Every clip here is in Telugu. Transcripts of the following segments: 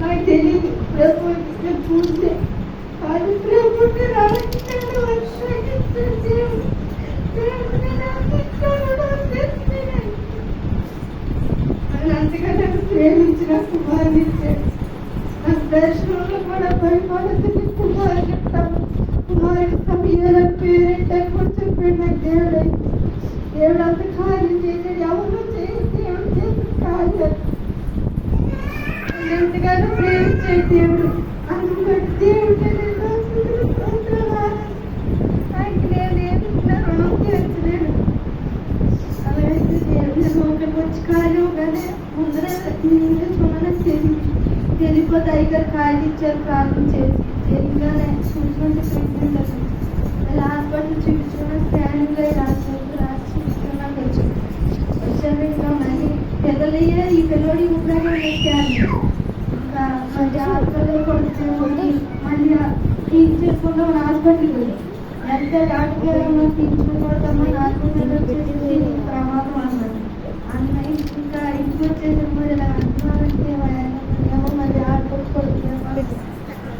నాకు తెలియదు ప్రభుత్వం ఇస్తే పూజే. కానీ రాజకీయాలు వర్షాలు ఆయన అంతగా నన్ను ప్రేమించిన కుమారుని నాకు దర్శనంలో కూడా భయపడుతుంది కుమారు చెప్తాను సమీర పేరెంట్ అని చెప్పాడు నాకు దేవుడు దేవుడు అంత కార్యం చేశాడు ఎవరు చేసి దేవుడు చేసిన కార్యం నన్ను ఎంతగానో ప్రేమించాడు దేవుడు అందుకని దేవుడు ఆయనకి నేను ఏమి రుణం తీర్చలేను అలాగే దేవుని లోపలికి వచ్చి ఖాళీ కానీ ముందర నీళ్ళు చూడడానికి తెలియదు తెలియకపోతే అయ్యగారు ఖాళీ ఇచ్చారు ప్రార్థన చేసి తెలియగానే చూసుకుంటే ప్రెగ్నెంట్ అసలు ఇలా హాస్పిటల్ చూపించుకున్న స్కానింగ్లో రాసి రాసి చూపించుకున్నాక వచ్చి వచ్చాను ఇంకా మళ్ళీ పెద్దలయ్యే ఈ పిల్లడి ఉపయోగం స్కాన్ ఇంకా మళ్ళీ హాస్పిటల్ కొడుతుంది మళ్ళీ క్లీన్ చేసుకుంటా మన హాస్పిటల్కి వెళ్ళి ఎంత డాక్టర్ గారు తీసుకుని హాస్పిటల్ వచ్చేసి ప్రమాదం అన్నారు అన్న ఇంకా ఇంటికి వచ్చేసి ఇలా అంటున్నారంటే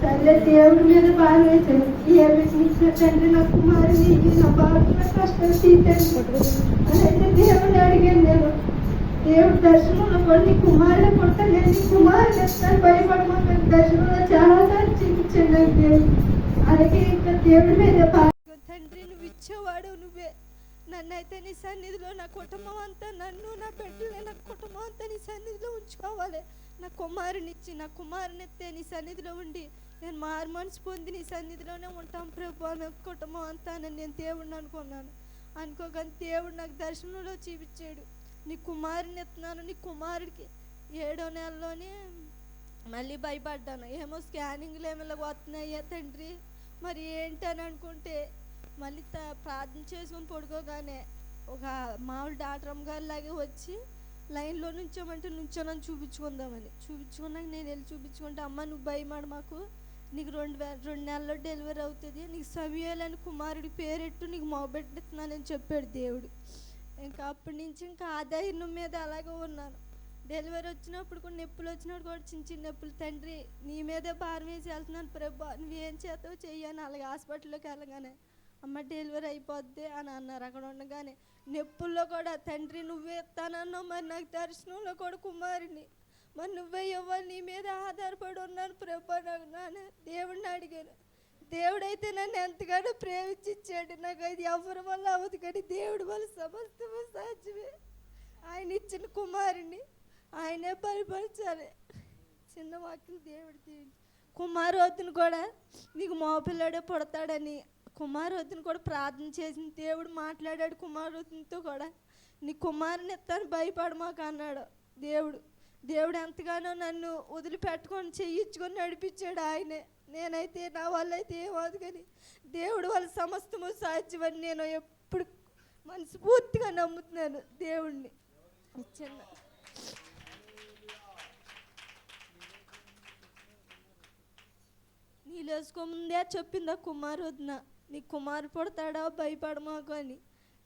సర్లే దేవుడి మీద బాగా వేశాడు ఏ తండ్రి నా కుమారుని నా బాగా కష్టాలు తీర్చండి అయితే దేవుడిని అడిగాను నేను దేవుడు దర్శనంలో కూడా నీ కుమారుడు పుట్టాను నేను నీ కుమారుడు ఎత్తాను భయపడమని దర్శనంలో చాలా సార్లు చూపించండి నాకు దేవుడు అలాగే ఇంకా దేవుడి మీద బా- తండ్రి నువ్వు ఇచ్చేవాడు నువ్వే. నన్నైతే నీ సన్నిధిలో నా కుటుంబం అంతా నన్ను నా బిడ్డల్ని నా కుటుంబం అంతా నీ సన్నిధిలో ఉంచుకోవాలి. నా కుమారునిచ్చి నా కుమారునెత్తే నీ సన్నిధిలో ఉండి నేను మారు మనసు పొంది నీ సన్నిధిలోనే ఉంటాం ప్రభు నా కుటుంబం అంతా అని నేను దేవుడిని అనుకున్నాను. అనుకోగానే దేవుడు నాకు దర్శనంలో చూపించాడు. నీ కుమారుని ఎత్తున్నాను నీ కుమారుడికి ఏడో నెలలోనే మళ్ళీ భయపడ్డాను. ఏమో స్కానింగ్లు ఏమైనా వస్తున్నాయా తండ్రి. మరి ఏంటని అనుకుంటే మళ్ళీ ప్రార్థన చేసుకొని పడుకోగానే ఒక మామూలు డాక్టర్ అమ్మ లాగే వచ్చి లైన్లో నుంచోమంటే నుంచోనని చూపించుకుందామని. చూపించుకున్నాక నేను వెళ్ళి చూపించుకుంటే అమ్మ నువ్వు భయమాడు మాకు. నీకు రెండు వే రెండు నెలల్లో డెలివరీ అవుతుంది. నీకు సమయాలని కుమారుడి పేరెట్టు నీకు మొగబెట్టిస్తున్నానని చెప్పాడు దేవుడు. ఇంకా అప్పటి నుంచి ఇంకా ఆ ధైర్యం మీద అలాగే ఉన్నాను. డెలివరీ వచ్చినప్పుడు కూడా నొప్పులు వచ్చినప్పుడు కూడా చిన్న చిన్న నొప్పులు. తండ్రి నీ మీదే భారం వేసి వెళ్తున్నాను ప్రభా. నువ్వేం చేస్తావు చెయ్యని అలాగే హాస్పిటల్లోకి వెళ్ళగానే అమ్మ డెలివరీ అయిపోద్ది అని అన్నారు. అక్కడ ఉండగానే నొప్పుల్లో కూడా తండ్రి నువ్వే ఇస్తానన్నావు మరి నాకు దర్శనంలో కూడా కుమారుని మరి నువ్వే ఇవ్వాలి నీ మీద ఆధారపడి ఉన్నాను ప్రభా నాన్న దేవుడిని అడిగాను దేవుడైతే నన్ను ఎంతగానో ప్రేమించి నాకు అది ఎవరి వల్ల అవ్వదు కానీ దేవుడి వల్ల సమస్తము సాధ్యమే. ఆయన ఇచ్చిన కుమారుని ఆయనే పరిపరచాలి చిన్న వాక్యం దేవుడు దీవించి. కూడా నీకు మోపిల్లాడే పుడతాడని కుమారవతిని కూడా ప్రార్థన చేసిన దేవుడు మాట్లాడాడు కుమారోతునితో కూడా. నీ కుమారుని ఎత్తాను భయపడమాక అన్నాడు దేవుడు. దేవుడు ఎంతగానో నన్ను వదిలిపెట్టుకొని చెయ్యించుకొని నడిపించాడు ఆయనే. నేనైతే నా వల్ల అయితే ఏమవుదు కానీ దేవుడు వాళ్ళ సమస్తము సాధ్యమని నేను ఎప్పుడు మనస్ఫూర్తిగా నమ్ముతున్నాను దేవుణ్ణి. చిన్న నీళ్ళేసుకోముందే చెప్పింది ఆ కుమారు నీ కుమారు పుడతాడా భయపడమాకు అని.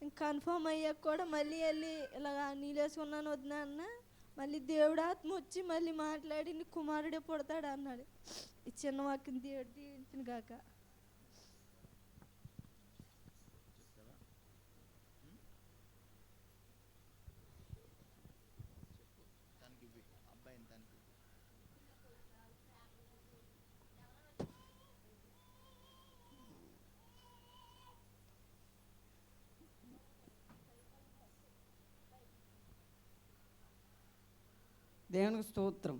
కన్ఫర్మ్ అయ్యాక కూడా మళ్ళీ వెళ్ళి ఇలాగా నీళ్ళేసుకున్నాను వద్దునా అన్న? మళ్ళీ దేవుడు ఆత్మ వచ్చి మళ్ళీ మాట్లాడి నీ కుమారుడే పుడతాడు అన్నాడు. ఈ చిన్న వాక్యం దేవుడు దీవించిన కాక దేవునికి స్తోత్రం.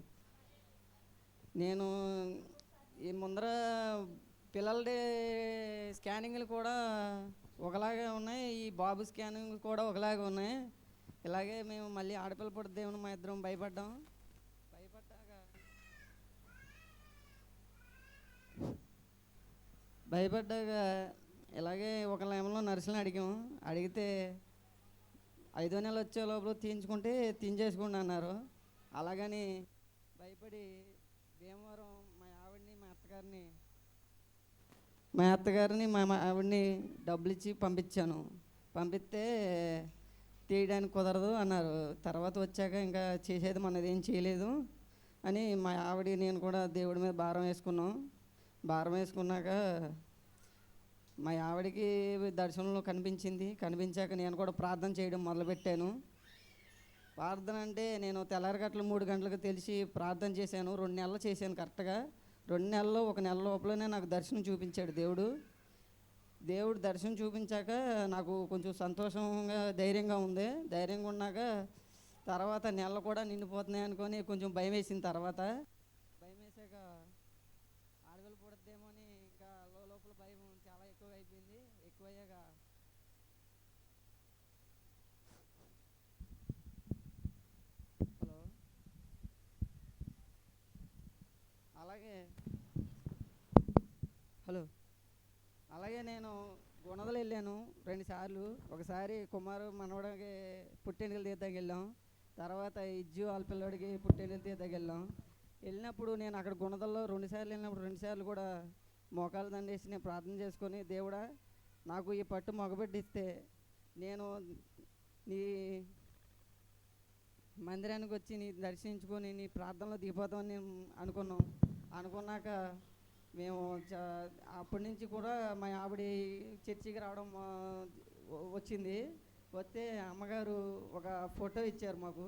నేను ఈ ముందర పిల్లలది స్కానింగ్లు కూడా ఒకలాగే ఉన్నాయి. ఈ బాబు స్కానింగ్ కూడా ఒకలాగే ఉన్నాయి. ఇలాగే మేము మళ్ళీ ఆడపిల్ల పుడుద్దేమని మా ఇద్దరం భయపడ్డాం. భయపడ్డాక భయపడ్డాక ఇలాగే ఒక లైన్లో నర్సులను అడిగాం. అడిగితే ఐదో నెలలు వచ్చే లోపల తీయించుకుంటే తీయించేసుకోండి అన్నారు. అలాగని భయపడి భీమవరం మా ఆవిడని మా అత్తగారిని మా అత్తగారిని మా మా ఆవిడని డబ్బులు ఇచ్చి పంపించాను. పంపిస్తే తీయడానికి కుదరదు అన్నారు. తర్వాత వచ్చాక ఇంకా చేసేది మనది ఏం చేయలేదు అని మా ఆవిడ నేను కూడా దేవుడి మీద భారం వేసుకున్నాం. భారం వేసుకున్నాక మా ఆవిడకి దర్శనంలో కనిపించింది. కనిపించాక నేను కూడా ప్రార్థన చేయడం మొదలుపెట్టాను. ప్రార్థన అంటే నేను తెల్లారగట్ల మూడు గంటలకు తెలిసి ప్రార్థన చేశాను. రెండు నెలలు చేశాను కరెక్ట్గా. రెండు నెలల్లో ఒక నెల లోపలనే నాకు దర్శనం చూపించాడు దేవుడు. దేవుడు దర్శనం చూపించాక నాకు కొంచెం సంతోషంగా ధైర్యంగా ఉంది. ధైర్యంగా ఉన్నాక తర్వాత నెలలు కూడా నిండిపోతున్నాయి అనుకొని కొంచెం భయం వేసిన తర్వాత భయం వేసాక ఆడపిల్ల పుడద్దేమో అని ఇంకా లో- లోపల భయం చాలా ఎక్కువ అయిపోయింది ఎక్కువయ్యాక హలో అలాగే హలో అలాగే నేను గుణదలు వెళ్ళాను రెండుసార్లు ఒకసారి కుమారు మనవడికి పుట్టెండుకలు తీద్దాకి వెళ్ళాం. తర్వాత ఇజ్జు వాళ్ళ పిల్లడికి పుట్టెండుకలు తీద్దాకి వెళ్ళాం. వెళ్ళినప్పుడు నేను అక్కడ గుణదల్లో రెండుసార్లు వెళ్ళినప్పుడు రెండుసార్లు కూడా మోకాలు దండేసి నేను ప్రార్థన చేసుకొని దేవుడా నాకు ఈ పట్టు మొగబెట్టిస్తే నేను నీ మందిరానికి వచ్చి నీ దర్శించుకొని నీ ప్రార్థనలో దిగిపోతామని నేను అనుకున్నాం. అనుకున్నాక మేము చ- అప్పటి నుంచి కూడా మా ఆవిడ చర్చికి రావడం వచ్చింది. వస్తే అమ్మగారు ఒక ఫోటో ఇచ్చారు మాకు.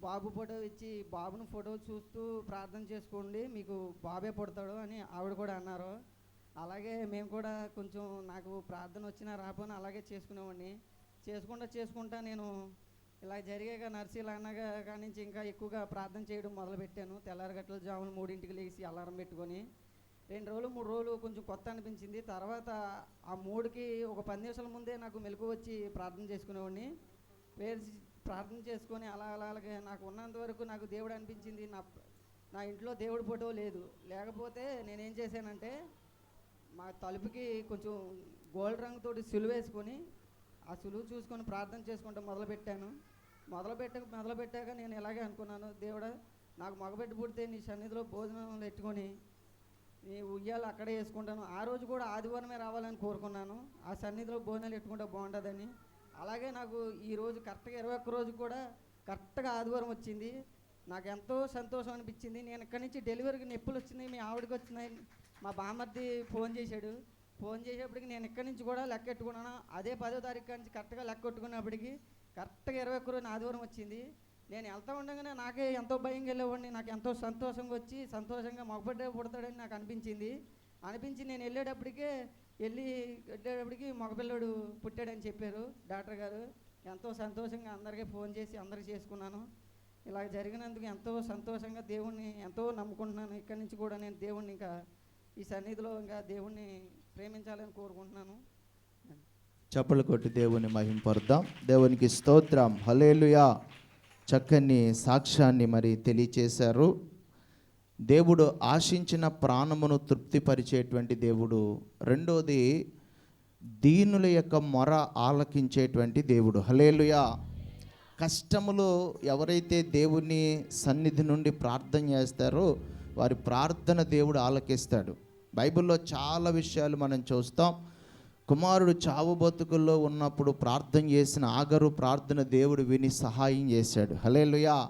బాబు ఫోటో ఇచ్చి బాబుని ఫోటో చూస్తూ ప్రార్థన చేసుకోండి మీకు బాబే పుడతాడు అని ఆవిడ కూడా అన్నారు. అలాగే మేము కూడా కొంచెం నాకు ప్రార్థన వచ్చినా రాపోయినా అలాగే చేసుకునేవాడిని. చేసుకుంటా చేసుకుంటా నేను ఇలా జరిగాక నర్సీలు అన్నగా కాడి నుంచి ఇంకా ఎక్కువగా ప్రార్థన చేయడం మొదలుపెట్టాను. తెల్లారగట్ల జాములు మూడింటికి లేచి అలారం పెట్టుకొని రెండు రోజులు మూడు రోజులు కొంచెం కొత్త అనిపించింది. తర్వాత ఆ మూడుకి ఒక పది నిమిషాల ముందే నాకు మెలకు వచ్చి ప్రార్థన చేసుకునేవాడిని. వేసి ప్రార్థన చేసుకొని అలా అలాగే నాకు ఉన్నంత వరకు నాకు దేవుడు అనిపించింది. నా నా ఇంట్లో దేవుడి ఫోటో లేదు. లేకపోతే నేనేం చేశానంటే మా తలుపుకి కొంచెం గోల్డ్ రంగుతోటి సిలువేసుకొని వేసుకొని ఆ సులువు చూసుకొని ప్రార్థన చేసుకుంటూ మొదలుపెట్టాను. మొదలుపెట్ట మొదలుపెట్టాక నేను ఇలాగే అనుకున్నాను దేవుడా నాకు మగబెట్టి పుడితే నీ సన్నిధిలో భోజనం పెట్టుకొని నీ ఉయ్యాలు అక్కడే వేసుకుంటాను. ఆ రోజు కూడా ఆదివారమే రావాలని కోరుకున్నాను. ఆ సన్నిధిలో భోజనాలు పెట్టుకుంటే బాగుంటుందని. అలాగే నాకు ఈరోజు కరెక్ట్గా ఇరవై ఒక్క రోజు కూడా కరెక్ట్గా ఆదివారం వచ్చింది. నాకు ఎంతో సంతోషం అనిపించింది. నేను ఇక్కడి నుంచి డెలివరీకి నొప్పులు వచ్చినాయి మీ ఆవిడకి వచ్చినాయి. మా బామర్ది ఫోన్ చేశాడు. ఫోన్ చేసేప్పటికి నేను ఇక్కడి నుంచి కూడా లెక్క పెట్టుకున్నాను అదే పదో తారీఖు నుంచి కరెక్ట్గా లెక్క పెట్టుకున్నప్పటికి కరెక్ట్గా ఇరవై ఒక్క రోజు ఆదివారం వచ్చింది. నేను వెళ్తా ఉండగానే నాకే ఎంతో భయంగా వెళ్ళేవాడిని. నాకు ఎంతో సంతోషంగా వచ్చి సంతోషంగా మగబడ్డే పుడతాడని నాకు అనిపించింది. అనిపించి నేను వెళ్ళేటప్పటికే వెళ్ళి వెళ్ళేటప్పటికి మగపిల్లడు పుట్టాడని చెప్పారు డాక్టర్ గారు. ఎంతో సంతోషంగా అందరికీ ఫోన్ చేసి అందరికీ చేసుకున్నాను. ఇలా జరిగినందుకు ఎంతో సంతోషంగా దేవుణ్ణి ఎంతో నమ్ముకుంటున్నాను. ఇక్కడి నుంచి కూడా నేను దేవుణ్ణి ఇంకా ఈ సన్నిధిలో ఇంకా దేవుణ్ణి ప్రేమించాలని కోరుకుంటున్నాను. చప్పలు కొట్టి దేవుని మహింపరుద్దాం. దేవునికి స్తోత్రం. హలేలుయా చక్కని సాక్ష్యాన్ని మరి తెలియచేశారు. దేవుడు ఆశించిన ప్రాణమును తృప్తిపరిచేటువంటి దేవుడు. రెండోది దీనుల యొక్క మొర ఆలకించేటువంటి దేవుడు. హలేలుయా కష్టములో ఎవరైతే దేవుని సన్నిధి నుండి ప్రార్థన చేస్తారో వారి ప్రార్థన దేవుడు ఆలకిస్తాడు. బైబిల్లో చాలా విషయాలు మనం చూస్తాం. కుమారుడు చావు బతుకుల్లో ఉన్నప్పుడు ప్రార్థన చేసిన ఆగరు ప్రార్థన దేవుడు విని సహాయం చేశాడు. హలేలుయా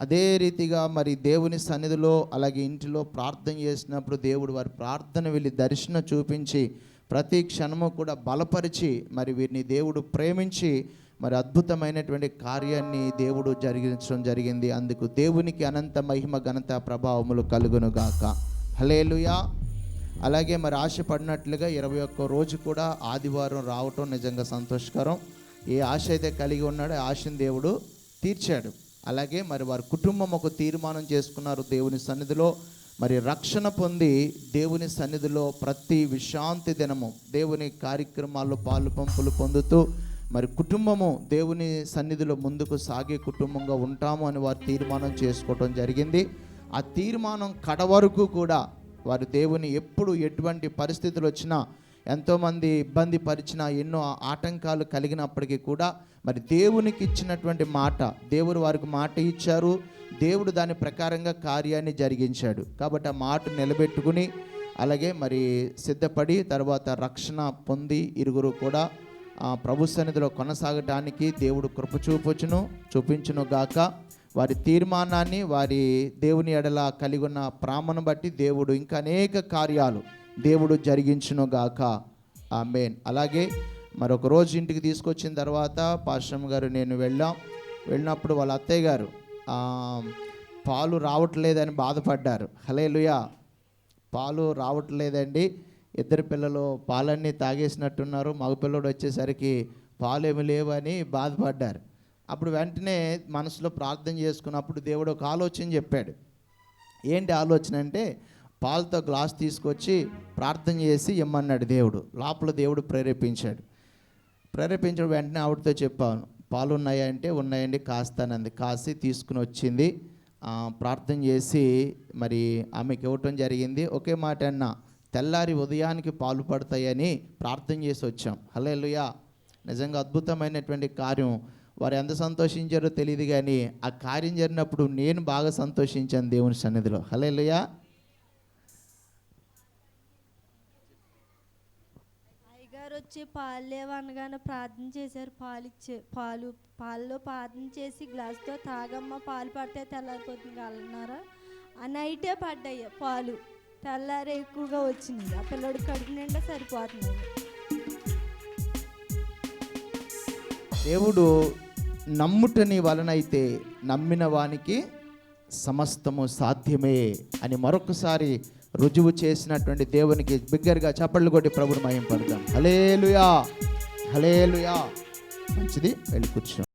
అదే రీతిగా మరి దేవుని సన్నిధిలో అలాగే ఇంటిలో ప్రార్థన చేసినప్పుడు దేవుడు వారి ప్రార్థన వెళ్ళి దర్శనం చూపించి ప్రతి క్షణము కూడా బలపరిచి మరి వీరిని దేవుడు ప్రేమించి మరి అద్భుతమైనటువంటి కార్యాన్ని దేవుడు జరిగించడం జరిగింది. అందుకు దేవునికి అనంత మహిమ ఘనత ప్రభావములు కలుగునుగాక హలేలుయా అలాగే మరి ఆశపడినట్లుగా ఇరవై ఒక్క రోజు కూడా ఆదివారం రావటం నిజంగా సంతోషకరం. ఏ ఆశ అయితే కలిగి ఉన్నాడో ఆ ఆశని దేవుడు తీర్చాడు. అలాగే మరి వారి కుటుంబం ఒక తీర్మానం చేసుకున్నారు దేవుని సన్నిధిలో. మరి రక్షణ పొంది దేవుని సన్నిధిలో ప్రతి విశ్రాంతి దినము దేవుని కార్యక్రమాల్లో పాలు పంపులు పొందుతూ మరి కుటుంబము దేవుని సన్నిధిలో ముందుకు సాగే కుటుంబంగా ఉంటాము అని వారు తీర్మానం చేసుకోవటం జరిగింది. ఆ తీర్మానం కడ వరకు కూడా వారు దేవుని ఎప్పుడు ఎటువంటి పరిస్థితులు వచ్చినా ఎంతోమంది ఇబ్బంది పరిచిన ఎన్నో ఆటంకాలు కలిగినప్పటికీ కూడా మరి దేవునికి ఇచ్చినటువంటి మాట దేవుడు వారికి మాట ఇచ్చారు. దేవుడు దాని ప్రకారంగా కార్యాన్ని జరిగించాడు. కాబట్టి ఆ మాట నిలబెట్టుకుని అలాగే మరి సిద్ధపడి తర్వాత రక్షణ పొంది ఇరుగురు కూడా ఆ ప్రభు సన్నిధిలో కొనసాగటానికి దేవుడు కృప చూపొచ్చును చూపించును గాక. వారి తీర్మానాన్ని వారి దేవుని ఎడల కలిగి ఉన్న ప్రామను బట్టి దేవుడు ఇంకా అనేక కార్యాలు దేవుడు జరిగించునుగాక. ఆ మెయిన్ అలాగే మరొక రోజు ఇంటికి తీసుకొచ్చిన తర్వాత పాశ్రమ్ గారు నేను వెళ్ళాం. వెళ్ళినప్పుడు వాళ్ళ అత్తయ్య గారు పాలు రావట్లేదని బాధపడ్డారు. హలే పాలు రావట్లేదండి. ఇద్దరు పిల్లలు పాలన్నీ తాగేసినట్టున్నారు. మగపిల్లడు వచ్చేసరికి పాలు ఏమి లేవని బాధపడ్డారు. అప్పుడు వెంటనే మనసులో ప్రార్థన చేసుకున్నప్పుడు దేవుడు ఒక ఆలోచన చెప్పాడు. ఏంటి ఆలోచన అంటే పాలతో గ్లాస్ తీసుకొచ్చి ప్రార్థన చేసి ఇమ్మన్నాడు దేవుడు. లోపల దేవుడు ప్రేరేపించాడు. ప్రేరేపించడం వెంటనే ఆవిడతో చెప్పాను పాలు ఉన్నాయా అంటే ఉన్నాయండి కాస్తానంది. కాసి తీసుకుని వచ్చింది. ప్రార్థన చేసి మరి ఆమెకి ఇవ్వటం జరిగింది. ఒకే మాట అన్న తెల్లారి ఉదయానికి పాలు పడతాయని ప్రార్థన చేసి వచ్చాం. హలే నిజంగా అద్భుతమైనటువంటి కార్యం. వారు ఎంత సంతోషించారో తెలియదు కానీ ఆ కార్యం జరిగినప్పుడు నేను బాగా సంతోషించాను దేవుని సన్నిధిలో. హలే అయ్యగారు వచ్చి పాలు లేవనగానే ప్రార్థన చేశారు. పాలు ఇచ్చే పాలు పాలలో ప్రార్థన చేసి గ్లాస్తో తాగమ్మ పాలు పడితే తెల్లారిపోతుంది అన్నారా ఆ నైటే పడ్డాయి పాలు. తెల్లారి ఎక్కువగా వచ్చినాయి. ఆ పిల్లడు కడుపు నిండా సరిపోతున్నాయి. దేవుడు నమ్ముటని వలనైతే నమ్మిన వానికి సమస్తము సాధ్యమే అని మరొకసారి రుజువు చేసినటువంటి దేవునికి బిగ్గరగా చప్పళ్ళు కొట్టి ప్రభుని పడతాం హలేలుయా హలేలుయా మంచిది. వెళ్ళి కూర్చో.